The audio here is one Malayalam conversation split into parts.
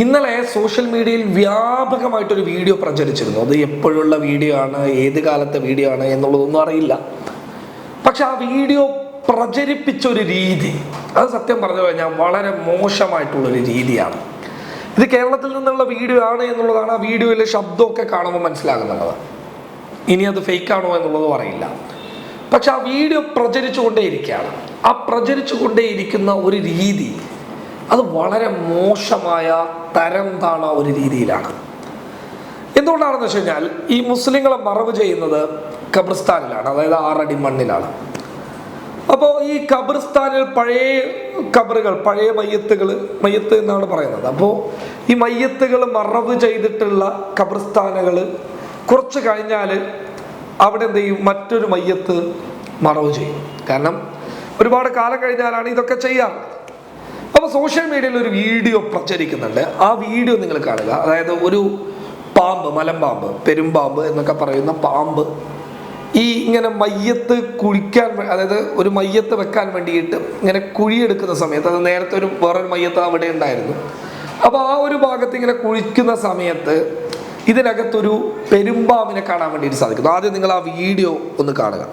ഇന്നലെ സോഷ്യൽ മീഡിയയിൽ വ്യാപകമായിട്ടൊരു വീഡിയോ പ്രചരിച്ചിരുന്നു. അത് എപ്പോഴുള്ള വീഡിയോ ആണ് ഏത് കാലത്തെ വീഡിയോ ആണ് എന്നുള്ളതൊന്നും അറിയില്ല. പക്ഷെ ആ വീഡിയോ പ്രചരിപ്പിച്ച ഒരു രീതി അത് സത്യം പറഞ്ഞു കഴിഞ്ഞാൽ വളരെ മോശമായിട്ടുള്ളൊരു രീതിയാണ്. ഇത് കേരളത്തിൽ നിന്നുള്ള വീഡിയോ ആണ് എന്നുള്ളതാണ് ആ വീഡിയോയിലെ ശബ്ദമൊക്കെ കാണുമ്പോൾ മനസ്സിലാകുന്നുള്ളത് ഇനി അത് ആണോ എന്നുള്ളതും അറിയില്ല. പക്ഷെ ആ വീഡിയോ പ്രചരിച്ചു കൊണ്ടേയിരിക്കുകയാണ് ആ പ്രചരിച്ചു കൊണ്ടേയിരിക്കുന്ന ഒരു രീതി അത് വളരെ മോശമായ തരം താണ ഒരു രീതിയിലാണ്. എന്തുകൊണ്ടാണെന്ന് വെച്ച് കഴിഞ്ഞാൽ ഈ മുസ്ലിങ്ങളെ മറവ് ചെയ്യുന്നത് ഖബർസ്ഥാനിലാണ് അതായത് ആറടി മണ്ണിലാണ്. അപ്പോൾ ഈ ഖബർസ്ഥാനിൽ പഴയ ഖബറുകൾ പഴയ മയ്യത്തുകൾ മയ്യത്ത് എന്നാണ് പറയുന്നത്. അപ്പോൾ ഈ മയ്യത്തുകൾ മറവ് ചെയ്തിട്ടുള്ള ഖബർസ്ഥാനുകൾ കുറച്ച് കഴിഞ്ഞാൽ അവിടെ എന്ത് ചെയ്യും? മറ്റൊരു മയ്യത്ത് മറവ് ചെയ്യും. കാരണം ഒരുപാട് കാലം കഴിഞ്ഞാലാണ് ഇതൊക്കെ ചെയ്യാറുള്ളത് അപ്പോൾ സോഷ്യൽ മീഡിയയിൽ ഒരു വീഡിയോ പ്രചരിക്കുന്നുണ്ട്. ആ വീഡിയോ നിങ്ങൾ കാണുക. അതായത് ഒരു പാമ്പ് മലമ്പാമ്പ് പെരുമ്പാമ്പ് എന്നൊക്കെ പറയുന്ന പാമ്പ് ഈ ഇങ്ങനെ മയ്യത്ത് കുഴിക്കാൻ അതായത് ഒരു മയ്യത്ത് വെക്കാൻ വേണ്ടിയിട്ട് ഇങ്ങനെ കുഴിയെടുക്കുന്ന സമയത്ത് അത് നേരത്തെ ഒരു വേറൊരു മയ്യത്ത് അവിടെ ഉണ്ടായിരുന്നു. അപ്പോൾ ആ ഒരു ഭാഗത്ത് ഇങ്ങനെ കുഴിക്കുന്ന സമയത്ത് ഇതിനകത്തൊരു പെരുമ്പാമ്പിനെ കാണാൻ വേണ്ടിയിട്ട് സാധിക്കുന്നു. ആദ്യം നിങ്ങൾ ആ വീഡിയോ ഒന്ന് കാണുക.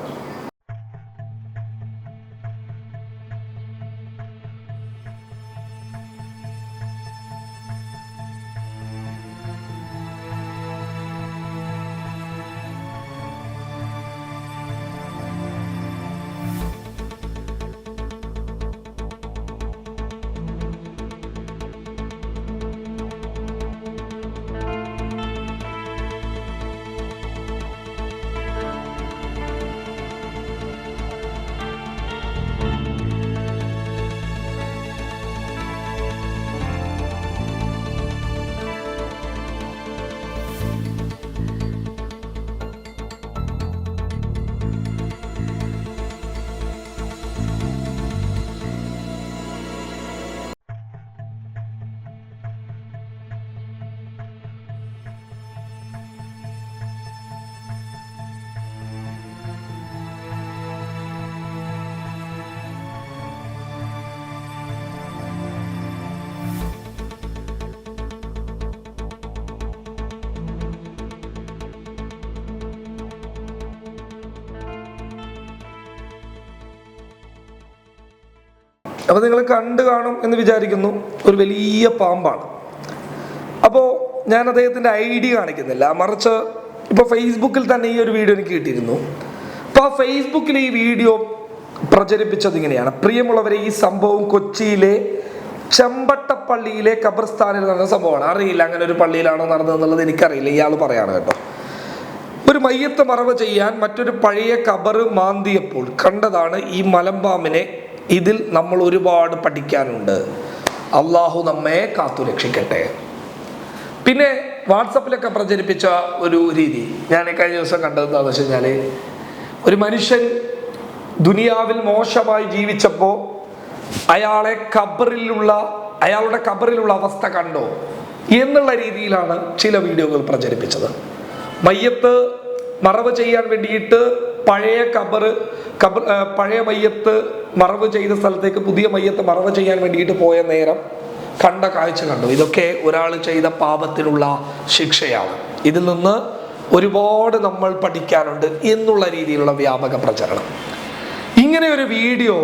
അപ്പോൾ നിങ്ങൾ കണ്ടു കാണും എന്ന് വിചാരിക്കുന്നു. ഒരു വലിയ പാമ്പാണ്. അപ്പോൾ ഞാൻ അദ്ദേഹത്തിന്റെ ഐ ഡി കാണിക്കുന്നില്ല. മറിച്ച് ഇപ്പോൾ ഫേസ്ബുക്കിൽ തന്നെ ഈ ഒരു വീഡിയോ എനിക്ക് കിട്ടിയിരുന്നു. അപ്പോൾ ആ ഫേസ്ബുക്കിൽ ഈ വീഡിയോ പ്രചരിപ്പിച്ചത് ഇങ്ങനെയാണ്. പ്രിയമുള്ളവരെ ഈ സംഭവം കൊച്ചിയിലെ ചെമ്പട്ടപ്പള്ളിയിലെ ഖബർസ്ഥാനിൽ നടന്ന സംഭവമാണ്. അറിയില്ല അങ്ങനെ ഒരു പള്ളിയിലാണോ നടന്നതെന്നുള്ളത് എനിക്കറിയില്ല. ഇയാൾ പറയാണ് കേട്ടോ. ഒരു മയ്യത്ത് മറവ് ചെയ്യാൻ മറ്റൊരു പഴയ കബറ് മാന്തിയപ്പോൾ കണ്ടതാണ് ഈ മലമ്പാമ്പിനെ ഇതിൽ നമ്മൾ ഒരുപാട് പഠിക്കാനുണ്ട്. അള്ളാഹു നമ്മെ കാത്തു രക്ഷിക്കട്ടെ. പിന്നെ വാട്സപ്പിലൊക്കെ പ്രചരിപ്പിച്ച ഒരു രീതി ഞാൻ കഴിഞ്ഞ ദിവസം കണ്ടത് എന്താണെന്ന് വെച്ച് കഴിഞ്ഞാൽ ഒരു മനുഷ്യൻ ദുനിയാവിൽ മോശമായി ജീവിച്ചപ്പോൾ അയാളെ കബറിലുള്ള അയാളുടെ കബറിലുള്ള അവസ്ഥ കണ്ടോ? എന്നുള്ള രീതിയിലാണ് ചില വീഡിയോകൾ പ്രചരിപ്പിച്ചത്. മയ്യത്ത് മറവ് ചെയ്യാൻ വേണ്ടിയിട്ട് പഴയ കബർ കബർ പഴയ മയ്യത്ത് മറവ് ചെയ്ത സ്ഥലത്തേക്ക് പുതിയ മയ്യത്ത് മറവ് ചെയ്യാൻ വേണ്ടിയിട്ട് പോയ നേരം കണ്ട കാഴ്ച കണ്ടു. ഇതൊക്കെ ഒരാൾ ചെയ്ത പാപത്തിനുള്ള ശിക്ഷയാണ്. ഇതിൽ നിന്ന് ഒരുപാട് നമ്മൾ പഠിക്കാനുണ്ട് എന്നുള്ള രീതിയിലുള്ള വ്യാപക പ്രചരണം. ഇങ്ങനെ ഒരു വീഡിയോ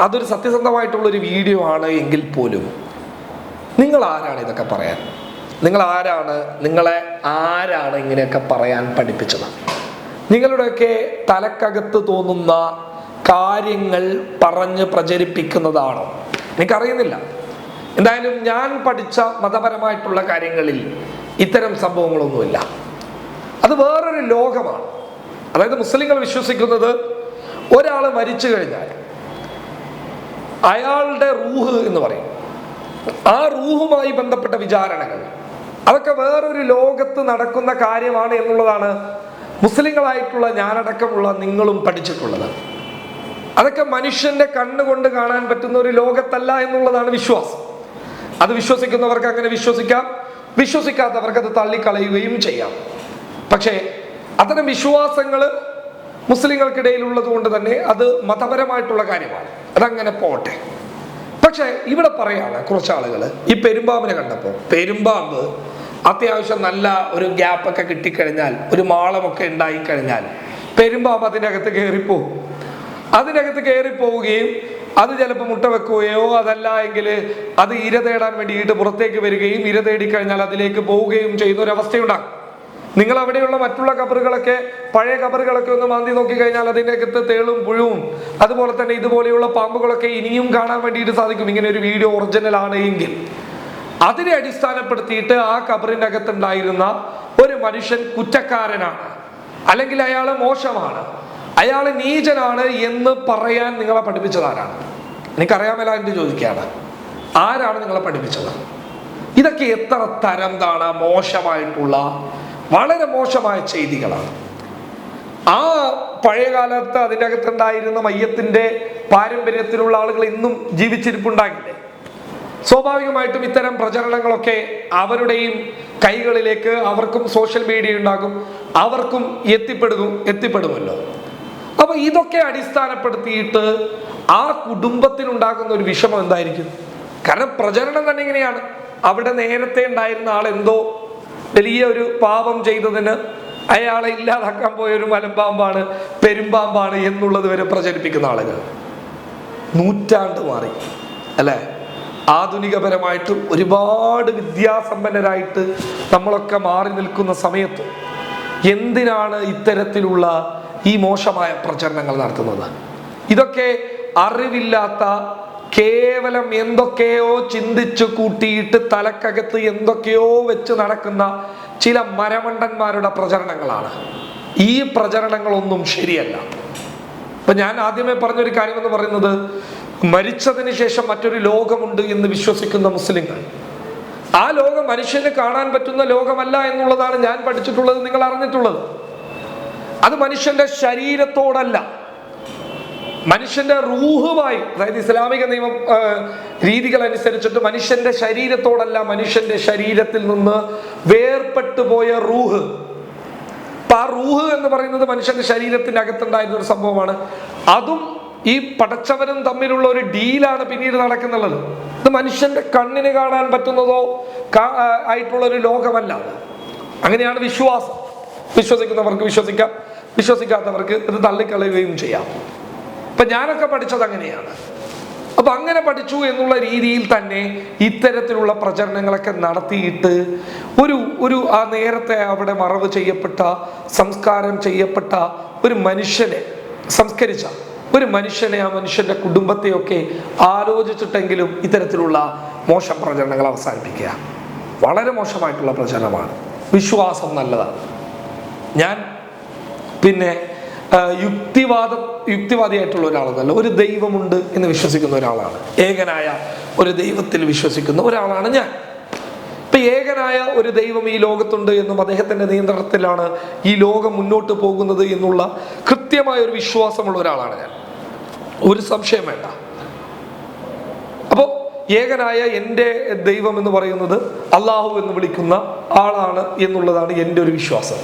അതൊരു സത്യസന്ധമായിട്ടുള്ള ഒരു വീഡിയോ ആണ് എങ്കിൽ പോലും നിങ്ങൾ ആരാണ് ഇതൊക്കെ പറയാൻ? നിങ്ങൾ ആരാണ് നിങ്ങളെ ആരാണ് ഇങ്ങനെയൊക്കെ പറയാൻ പഠിപ്പിച്ചത്? നിങ്ങളുടെയൊക്കെ തലക്കകത്ത് തോന്നുന്ന കാര്യങ്ങൾ പറഞ്ഞ് പ്രചരിപ്പിക്കുന്നതാണോ? എനിക്കറിയുന്നില്ല എന്തായാലും ഞാൻ പഠിച്ച മതപരമായിട്ടുള്ള കാര്യങ്ങളിൽ ഇത്തരം സംഭവങ്ങളൊന്നുമില്ല. അത് വേറൊരു ലോകമാണ്. അതായത് മുസ്ലിങ്ങൾ വിശ്വസിക്കുന്നത് ഒരാൾ മരിച്ചു കഴിഞ്ഞാൽ അയാളുടെ റൂഹ് എന്ന് പറയും. ആ റൂഹുമായി ബന്ധപ്പെട്ട വിചാരണകൾ. അതൊക്കെ വേറൊരു ലോകത്ത് നടക്കുന്ന കാര്യമാണ് എന്നുള്ളതാണ് മുസ്ലിങ്ങളായിട്ടുള്ള ഞാനടക്കമുള്ള നിങ്ങളും പഠിച്ചിട്ടുള്ളത്. അതൊക്കെ മനുഷ്യന്റെ കണ്ണുകൊണ്ട് കാണാൻ പറ്റുന്ന ഒരു ലോകത്തല്ല എന്നുള്ളതാണ് വിശ്വാസം. അത് വിശ്വസിക്കുന്നവർക്ക് അങ്ങനെ വിശ്വസിക്കാം. വിശ്വസിക്കാത്തവർക്ക് അത് തള്ളിക്കളയുകയും ചെയ്യാം. പക്ഷേ അത്തരം വിശ്വാസങ്ങൾ മുസ്ലിങ്ങൾക്കിടയിൽ ഉള്ളത് കൊണ്ട് തന്നെ അത് മതപരമായിട്ടുള്ള കാര്യമാണ്. അതങ്ങനെ പോട്ടെ. പക്ഷെ ഇവിടെ പറയാണ് കുറച്ച് ആളുകൾ ഈ പെരുമ്പാമ്പിനെ കണ്ടപ്പോൾ പെരുമ്പാമ്പ് അത്യാവശ്യം നല്ല ഒരു ഗ്യാപ്പൊക്കെ കിട്ടിക്കഴിഞ്ഞാൽ ഒരു മാളമൊക്കെ ഉണ്ടായിക്കഴിഞ്ഞാൽ പെരുമ്പാമ്പ് അതിന്റെ അകത്ത് കയറിപ്പോവും. അതിനകത്ത് കയറിപ്പോവുകയും അത് ചിലപ്പോൾ മുട്ട വെക്കുകയോ അതല്ല എങ്കിൽ അത് ഇര തേടാൻ വേണ്ടിയിട്ട് പുറത്തേക്ക് വരികയും ഇര തേടിക്കഴിഞ്ഞാൽ അതിലേക്ക് പോവുകയും ചെയ്യുന്ന ഒരു അവസ്ഥയുണ്ടാകും നിങ്ങൾ അവിടെയുള്ള മറ്റുള്ള കബറുകളൊക്കെ പഴയ കബറുകളൊക്കെ ഒന്ന് മാന്തി നോക്കി കഴിഞ്ഞാൽ അതിന്റെ അകത്ത് തേളും പുഴുവും അതുപോലെ തന്നെ ഇതുപോലെയുള്ള പാമ്പുകളൊക്കെ ഇനിയും കാണാൻ വേണ്ടിയിട്ട് സാധിക്കും. ഇങ്ങനെ ഒരു വീഡിയോ ഒറിജിനൽ ആണെങ്കിൽ അതിനെ അടിസ്ഥാനപ്പെടുത്തിയിട്ട് ആ കബറിനകത്തുണ്ടായിരുന്ന ഒരു മനുഷ്യൻ കുറ്റക്കാരനാണ്. അല്ലെങ്കിൽ അയാൾ മോശമാണ്. അയാൾ നീചനാണ് എന്ന് പറയാൻ നിങ്ങളെ പഠിപ്പിച്ചത് ആരാണ് എനിക്കറിയാമല്ല എന്ന് ചോദിക്കുകയാണ്. ആരാണ് നിങ്ങളെ പഠിപ്പിച്ചത്? ഇതൊക്കെ എത്ര തരം താണ് മോശമായിട്ടുള്ള വളരെ മോശമായ ചെയ്തികളാണ്. ആ പഴയകാലത്ത് അതിന്റെ അകത്തുണ്ടായിരുന്ന മയ്യത്തിന്റെ പാരമ്പര്യത്തിലുള്ള ആളുകൾ ഇന്നും ജീവിച്ചിരിപ്പുണ്ടാകില്ലേ? സ്വാഭാവികമായിട്ടും ഇത്തരം പ്രചരണങ്ങളൊക്കെ അവരുടെയും കൈകളിലേക്ക് അവർക്കും സോഷ്യൽ മീഡിയ ഉണ്ടാകും അവർക്കും എത്തിപ്പെടുന്നു എത്തിപ്പെടുമല്ലോ. അപ്പൊ ഇതൊക്കെ അടിസ്ഥാനപ്പെടുത്തിയിട്ട് ആ കുടുംബത്തിനുണ്ടാകുന്ന ഒരു വിഷമം എന്തായിരിക്കും? കാരണം പ്രചരണം തന്നെ ഇങ്ങനെയാണ്. അവിടെ നേരത്തെ ഉണ്ടായിരുന്ന ആൾ എന്തോ വലിയ ഒരു പാപം ചെയ്തതിന് അയാളെ ഇല്ലാതാക്കാൻ പോയൊരു മലമ്പാമ്പാണ് പെരുമ്പാമ്പാണ് എന്നുള്ളത് വരെ പ്രചരിപ്പിക്കുന്ന ആളുകൾ. നൂറ്റാണ്ട് മാറി അല്ലേ? ആധുനികപരമായിട്ടും ഒരുപാട് വിദ്യാസമ്പന്നരായിട്ട് നമ്മളൊക്കെ മാറി നിൽക്കുന്ന സമയത്ത് എന്തിനാണ് ഇത്തരത്തിലുള്ള ഈ മോശമായ പ്രചരണങ്ങൾ നടത്തുന്നത്? ഇതൊക്കെ അറിവില്ലാത്ത കേവലം എന്തൊക്കെയോ ചിന്തിച്ചു കൂട്ടിയിട്ട് തലക്കകത്ത് എന്തൊക്കെയോ വെച്ച് നടക്കുന്ന ചില മരമണ്ടന്മാരുടെ പ്രചരണങ്ങളാണ്. ഈ പ്രചരണങ്ങളൊന്നും ശരിയല്ല. ഇപ്പൊ ഞാൻ ആദ്യമേ പറഞ്ഞൊരു കാര്യം എന്ന് പറയുന്നത് മരിച്ചതിന് ശേഷം മറ്റൊരു ലോകമുണ്ട് എന്ന് വിശ്വസിക്കുന്ന മുസ്ലിങ്ങൾ. ആ ലോകം മനുഷ്യന് കാണാൻ പറ്റുന്ന ലോകമല്ല എന്നുള്ളതാണ് ഞാൻ പഠിച്ചിട്ടുള്ളത് നിങ്ങൾ അറിഞ്ഞിട്ടുള്ളത്. അത് മനുഷ്യന്റെ ശരീരത്തോടല്ല. മനുഷ്യന്റെ റൂഹുമായി അതായത് ഇസ്ലാമിക നിയമം രീതികൾ അനുസരിച്ചിട്ട് മനുഷ്യന്റെ ശരീരത്തോടല്ല മനുഷ്യന്റെ ശരീരത്തിൽ നിന്ന് വേർപെട്ടു പോയ റൂഹ്. അപ്പൊ ആ റൂഹ് എന്ന് പറയുന്നത് മനുഷ്യന്റെ ശരീരത്തിന്റെ അകത്തുണ്ടായിരുന്ന ഒരു സംഭവമാണ്. അതും ഈ പടച്ചവനും തമ്മിലുള്ള ഒരു ഡീലാണ് പിന്നീട് നടക്കുന്നുള്ളത്. ഇത് മനുഷ്യന്റെ കണ്ണിന് കാണാൻ പറ്റുന്നതോ ആയിട്ടുള്ള ഒരു ലോകമല്ല. അങ്ങനെയാണ് വിശ്വാസം. വിശ്വസിക്കുന്നവർക്ക് വിശ്വസിക്കാം. വിശ്വസിക്കാത്തവർക്ക് ഇത് തള്ളിക്കളയുകയും ചെയ്യാം. അപ്പൊ ഞാനൊക്കെ പഠിച്ചത് അങ്ങനെയാണ്. അപ്പൊ അങ്ങനെ പഠിച്ചു എന്നുള്ള രീതിയിൽ തന്നെ ഇത്തരത്തിലുള്ള പ്രചരണങ്ങളൊക്കെ നടത്തിയിട്ട് ഒരു ഒരു ആ നേരത്തെ അവിടെ മറവ് ചെയ്യപ്പെട്ട സംസ്കാരം ചെയ്യപ്പെട്ട ഒരു മനുഷ്യനെ സംസ്കരിച്ച ഒരു മനുഷ്യനെ ആ മനുഷ്യന്റെ കുടുംബത്തെയൊക്കെ ആലോചിച്ചിട്ടെങ്കിലും ഇത്തരത്തിലുള്ള മോശം പ്രചരണങ്ങൾ അവസാനിപ്പിക്കുക. വളരെ മോശമായിട്ടുള്ള പ്രചരണമാണ്. വിശ്വാസം നല്ലതാണ്. ഞാൻ പിന്നെ യുക്തിവാദ യുക്തിവാദിയായിട്ടുള്ള ഒരാളെന്നല്ല ഒരു ദൈവമുണ്ട് എന്ന് വിശ്വസിക്കുന്ന ഒരാളാണ്. ഏകനായ ഒരു ദൈവത്തിൽ വിശ്വസിക്കുന്ന ഒരാളാണ് ഞാൻ. ഏകനായ ഒരു ദൈവം ഈ ലോകത്തുണ്ട് എന്നും അദ്ദേഹത്തിന്റെ നിയന്ത്രണത്തിലാണ് ഈ ലോകം മുന്നോട്ട് പോകുന്നത് എന്നുള്ള കൃത്യമായ ഒരു വിശ്വാസമുള്ള ഒരാളാണ് ഞാൻ. ഒരു സംശയം വേണ്ട. അപ്പോൾ ഏകനായ എന്റെ ദൈവം എന്ന് പറയുന്നത് അള്ളാഹു എന്ന് വിളിക്കുന്ന ആളാണ് എന്നുള്ളതാണ് എന്റെ ഒരു വിശ്വാസം.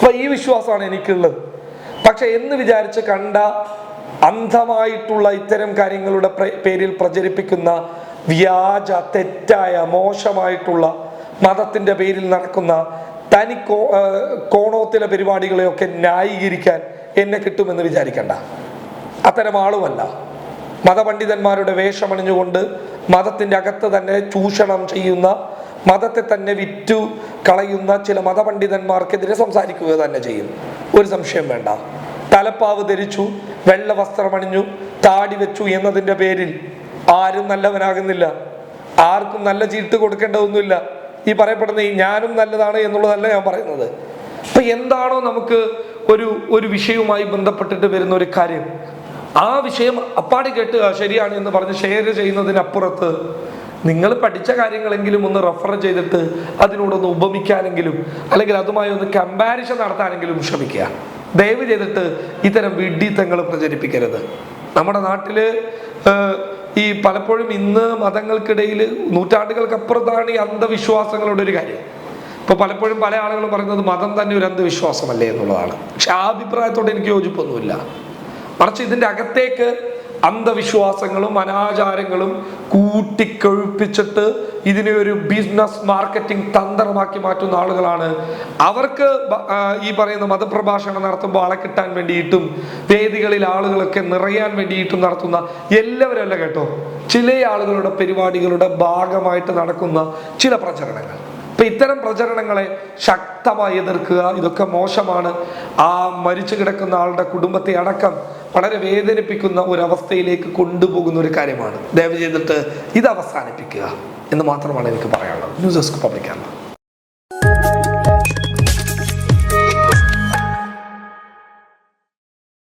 അപ്പൊ ഈ വിശ്വാസമാണ് എനിക്കുള്ളത്. പക്ഷെ എന്ന് വിചാരിച്ച് കണ്ട അന്ധമായിട്ടുള്ള ഇത്തരം കാര്യങ്ങളുടെ പേരിൽ പ്രചരിപ്പിക്കുന്ന വ്യാജ തെറ്റായ മോശമായിട്ടുള്ള മതത്തിന്റെ പേരിൽ നടക്കുന്ന തനി കോണോത്തിലെ പരിപാടികളെയൊക്കെ ന്യായീകരിക്കാൻ എന്നെ കിട്ടുമെന്ന് വിചാരിക്കണ്ട. അത്തരം ആളുമല്ല. മതപണ്ഡിതന്മാരുടെ വേഷമണിഞ്ഞുകൊണ്ട് മതത്തിന്റെ അകത്ത് തന്നെ ചൂഷണം ചെയ്യുന്ന മതത്തെ തന്നെ വിറ്റു കളയുന്ന ചില മതപണ്ഡിതന്മാർക്കെതിരെ സംസാരിക്കുക തന്നെ ചെയ്യും. ഒരു സംശയം വേണ്ട. തലപ്പാവ് ധരിച്ചു വെള്ള വസ്ത്രമണിഞ്ഞു താടി വെച്ചു എന്നതിന്റെ പേരിൽ ആരും നല്ലവനാകുന്നില്ല. ആർക്കും നല്ല ചീട്ട് കൊടുക്കേണ്ടതൊന്നുമില്ല. ഈ പറയപ്പെടുന്ന ഈ ഞാനും നല്ലതാണ് എന്നുള്ളതല്ല ഞാൻ പറയുന്നത്. അപ്പൊ എന്താണോ നമുക്ക് ഒരു ഒരു വിഷയവുമായി ബന്ധപ്പെട്ടിട്ട് വരുന്ന ഒരു കാര്യം. ആ വിഷയം അപ്പാടി കേട്ട് ശരിയാണ് എന്ന് പറഞ്ഞ് ഷെയർ ചെയ്യുന്നതിനപ്പുറത്ത് നിങ്ങൾ പഠിച്ച കാര്യങ്ങളെങ്കിലും ഒന്ന് റെഫർ ചെയ്തിട്ട് അതിനോടൊന്ന് ഉപമിക്കാനെങ്കിലും അല്ലെങ്കിൽ അതുമായി ഒന്ന് കമ്പാരിസൺ നടത്താനെങ്കിലും ശ്രമിക്കുക. ദയവ് ചെയ്തിട്ട് ഇത്തരം വിഡ്ഢിത്തങ്ങൾ പ്രചരിപ്പിക്കരുത്. നമ്മുടെ നാട്ടിൽ ഈ പലപ്പോഴും ഇന്ന് മതങ്ങൾക്കിടയിൽ നൂറ്റാണ്ടുകൾക്കപ്പുറത്താണ് ഈ അന്ധവിശ്വാസങ്ങളുടെ ഒരു കാര്യം. ഇപ്പൊ പലപ്പോഴും പല ആളുകളും പറയുന്നത് മതം തന്നെ ഒരു അന്ധവിശ്വാസമല്ലേ എന്നുള്ളതാണ്. പക്ഷെ ആ അഭിപ്രായത്തോട് എനിക്ക് യോജിപ്പൊന്നുമില്ല. മറിച്ച് ഇതിന്റെ അകത്തേക്ക് അന്ധവിശ്വാസങ്ങളും അനാചാരങ്ങളും കൂട്ടിക്കൊഴുപ്പിച്ചിട്ട് ഇതിനെ ഒരു ബിസിനസ് മാർക്കറ്റിംഗ് തന്ത്രമാക്കി മാറ്റുന്ന ആളുകളാണ്. അവർക്ക് ഈ പറയുന്ന മതപ്രഭാഷണം നടത്തുമ്പോൾ ആളെ കിട്ടാൻ വേണ്ടിയിട്ടും വേദികളിൽ ആളുകളൊക്കെ നിറയാൻ വേണ്ടിയിട്ടും നടത്തുന്ന എല്ലാവരും അല്ല കേട്ടോ. ചില ആളുകളുടെ പരിപാടികളുടെ ഭാഗമായിട്ട് നടക്കുന്ന ചില പ്രചരണങ്ങൾ. അപ്പൊ ഇത്തരം പ്രചരണങ്ങളെ ശക്തമായി എതിർക്കുക ഇതൊക്കെ മോശമാണ്. ആ മരിച്ചു കിടക്കുന്ന ആളുടെ കുടുംബത്തെ അടക്കം വളരെ വേദനിപ്പിക്കുന്ന ഒരു അവസ്ഥയിലേക്ക് കൊണ്ടുപോകുന്ന ഒരു കാര്യമാണ്. ദയവ് ചെയ്തിട്ട് ഇത് അവസാനിപ്പിക്കുക എന്ന് മാത്രമാണ് എനിക്ക് പറയാനുള്ളത്. News desk പബ്ലിക്കാണ്